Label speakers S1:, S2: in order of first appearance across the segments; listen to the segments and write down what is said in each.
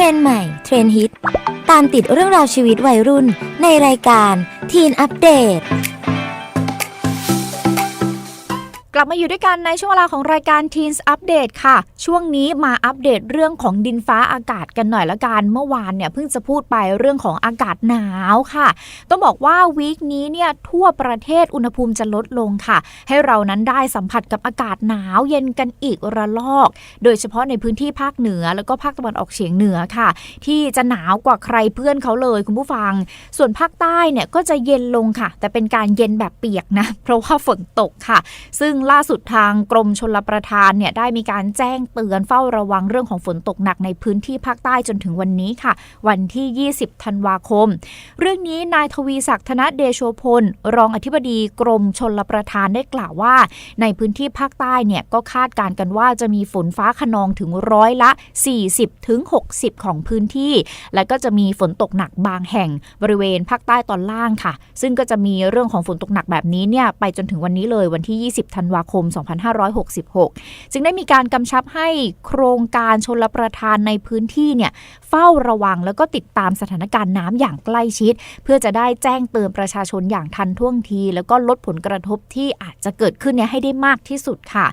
S1: รนด์ใหม่ เทรนด์ฮิต ตามติดเรื่องราวชีวิตวัยรุ่นในรายการทีน
S2: ลับมาอยู่ด้วยกันในช่วงเวลาของรายการ Teens Update ค่ะ ช่วงนี้มาอัปเดตเรื่องของดินฟ้าอากาศกันหน่อยละกัน เมื่อวานเนี่ยเพิ่งจะพูดไปเรื่องของอากาศหนาวค่ะ ต้องบอกว่าวีคนี้เนี่ยทั่วประเทศอุณหภูมิจะลดลงค่ะ ให้เรานั้นได้สัมผัสกับอากาศหนาวเย็นกันอีกระลอก โดยเฉพาะในพื้นที่ภาคเหนือ แล้วก็ภาคตะวันออกเฉียงเหนือค่ะ ที่จะหนาวกว่าใครเพื่อนเขาเลยคุณผู้ฟัง ส่วนภาคใต้เนี่ยก็จะเย็นลงค่ะ แต่เป็นการเย็นแบบเปียกนะเพราะว่าฝนตกค่ะ ซึ่งล่าสุดทางกรมชลประทานเนี่ยได้มีการแจ้งเตือนเฝ้าระวังเรื่องของฝนตกหนักในพื้นที่ภาคใต้จนถึงวันนี้ค่ะ วันที่ 20 ธันวาคม เรื่องนี้นายทวีศักดิ์ธนเดโชพล รองอธิบดีกรมชลประทานได้กล่าวว่า ในพื้นที่ภาคใต้เนี่ยก็คาดการกันว่าจะมีฝนฟ้าขนองถึงร้อยละ 40ถึง60 ของพื้นที่ และก็จะมีฝนตกหนักบางแห่งบริเวณภาคใต้ตอนล่างค่ะ ซึ่งก็จะมีเรื่องของฝนตกหนักแบบนี้เนี่ยไปจนถึงวันนี้เลยวันที่ 20 ธันวาคม 2566 จึงได้มีการกำชับให้โครงการชลประทานในพื้นที่เนี่ยเฝ้าระวังแล้วก็ติดตามสถานการณ์น้ำอย่างใกล้ชิด เพื่อจะได้แจ้งเตือนประชาชนอย่างทันท่วงที แล้วก็ลดผลกระทบที่อาจจะเกิดขึ้นเนี่ยให้ได้มากที่สุดค่ะ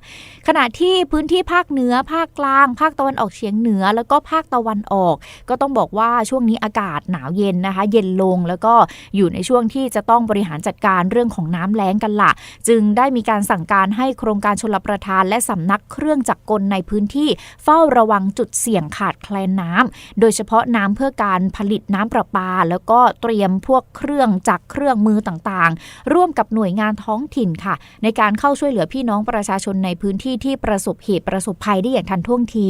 S2: ขณะที่พื้นที่ภาคเหนือ ภาคกลาง ภาคตะวันออกเฉียงเหนือ แล้วก็ภาคตะวันออก ก็ต้องบอกว่าช่วงนี้อากาศหนาวเย็นนะคะ เย็นลงแล้วก็อยู่ในช่วงที่จะต้องบริหารจัดการเรื่องของน้ำแล้งกันละจึงได้มีการสั่งการให้โครงการชลประทาน และสำนักเครื่องจักรกลในพื้นที่ เฝ้าระวังจุดเสี่ยงขาดแคลนน้ำโดยเฉพาะน้ำเพื่อการผลิตน้ำประปา แล้วก็เตรียมพวกเครื่องจักรเครื่องมือต่างๆ ร่วมกับหน่วยงานท้องถิ่นค่ะ ในการเข้าช่วยเหลือพี่น้องประชาชนในพื้นที่ที่ประสบเหตุประสบภัยได้อย่างทันท่วงที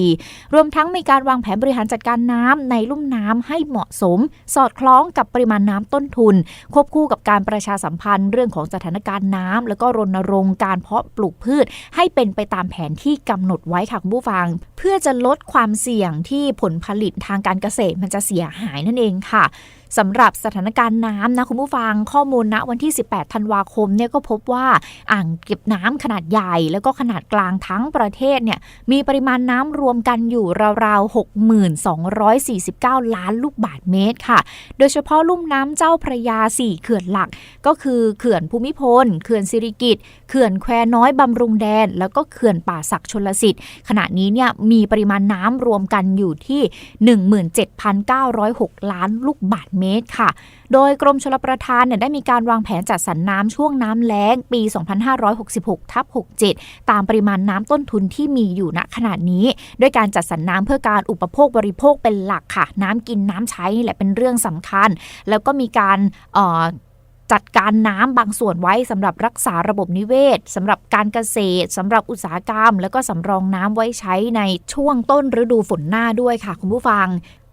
S2: รวมทั้งมีการวางแผนบริหารจัดการน้ำในลุ่มน้ำให้เหมาะสม สอดคล้องกับปริมาณน้ำต้นทุน ควบคู่กับการประชาสัมพันธ์เรื่องของสถานการณ์น้ำแล้วก็รณรงค์การเพาะปลูกพืช ให้เป็นไปตามแผนที่กำหนดไว้ค่ะคุณผู้ฟัง เพื่อจะลดความเสี่ยงที่ผลผลิตทางการเกษตรมันจะเสียหายนั่นเองค่ะสำหรับสถานการณ์น้ำนะคุณผู้ฟังข้อมูลณวันที่ 18 ธันวาคมเนี่ยก็พบว่าอ่างเก็บน้ำขนาดใหญ่ แล้วก็ขนาดกลางทั้งประเทศเนี่ยมีปริมาณน้ำรวมกันอยู่ราวๆ 6,249 ล้านลูกบาศก์เมตรค่ะ โดยเฉพาะลุ่มน้ำเจ้าพระยา 4 เขื่อนหลัก ก็คือเขื่อนภูมิพล เขื่อนสิริกิตเขื่อนแควน้อยบำรุงแดน แล้วก็เขื่อนป่าศักชลสิทธิ์ขณะนี้เนี่ยมีปริมาณน้ำรวมกันอยู่ที่ 17,906 ล้านลูกบาศก์เมตรค่ะ โดยกรมชลประทานเนี่ยได้มีการวางแผนจัดสรรน้ำช่วงน้ำแล้งปี 2566ทับ67 ตามปริมาณน้ำต้นทุนที่มีอยู่ณขณะนี้ด้วยการจัดสรรน้ำเพื่อการอุปโภคบริโภคเป็นหลักค่ะ น้ำกินน้ำใช้นี่แหละเป็นเรื่องสำคัญ แล้วก็มีการจัดการน้ำบางส่วนไว้สำหรับรักษาระบบนิเวศสำหรับการเกษตรสำหรับอุตสาหกรรม แล้วก็สำรองน้ำไว้ใช้ในช่วงต้นฤดูฝนหน้าด้วยค่ะ คุณผู้ฟัง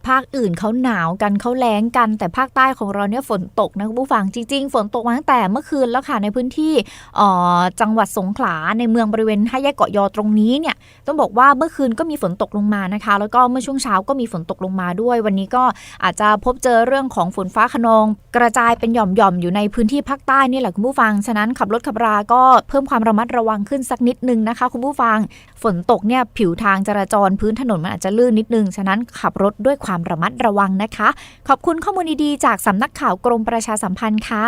S2: ภาคอื่นเขาหนาวกันเขาแล้งกัน แต่ภาคใต้ของเราเนี่ยฝนตกนะคุณผู้ฟังจริง ๆ ฝนตกมาตั้งแต่เมื่อคืนแล้วค่ะในพื้นที่จังหวัดสงขลาในเมืองบริเวณห้าแยกเกาะยอตรงนี้เนี่ยต้องบอกว่าเมื่อคืนก็มีฝนตกลงมานะคะ แล้วก็เมื่อช่วงเช้าก็มีฝนตกลงมาด้วย วันนี้ก็อาจจะพบเจอเรื่องของฝนฟ้าขนอง กระจายเป็นหย่อมๆอยู่ในพื้นที่ภาคใต้นี่แหละคุณผู้ฟังฉะนั้นขับรถขับราก็เพิ่มความระมัดระวังขึ้นสักนิดนึงนะคะ คุณผู้ฟัง ฝนตกเนี่ยผิวทางจราจรพื้นถนนมันอาจจะลื่นนิดนึงฉะนั้นขับรถด้วยความความระมัดระวังนะคะ ขอบคุณข้อมูลดีๆจากสำนักข่าวกรมประชาสัมพันธ์ค่ะ